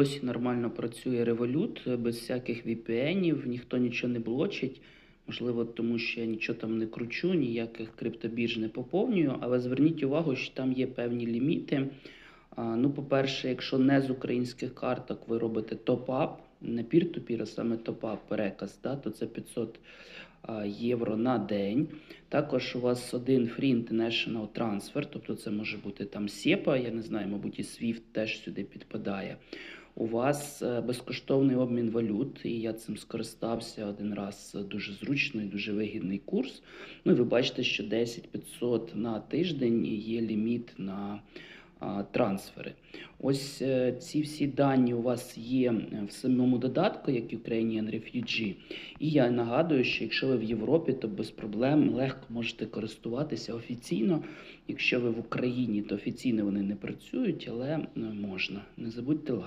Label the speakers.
Speaker 1: Досі нормально працює Revolut, без всяких VPN-ів, ніхто нічого не блочить. Можливо, тому що я нічого там не кручу, ніяких криптобірж не поповнюю, але зверніть увагу, що там є певні ліміти. А, Ну, по-перше, якщо не з українських карток ви робите топ-ап, не пір-ту-пір, а саме топ-ап переказ, да, то це 500 а, євро на день. Також у вас один Free International Transfer, тобто це може бути там SEPA, я не знаю, мабуть, і SWIFT теж сюди підпадає. У вас е, безкоштовний обмін валют, і я цим скористався один раз дуже зручно і дуже вигідний курс. Ну і ви бачите, що 10 500 на тиждень є ліміт на трансфери. Ось е, ці всі дані у вас є е, в самому додатку, як Ukrainian Refugee. І я нагадую, що якщо ви в Європі, то без проблем легко можете користуватися офіційно. Якщо ви в Україні, то офіційно вони не працюють, але е, можна. Не забудьте лайк.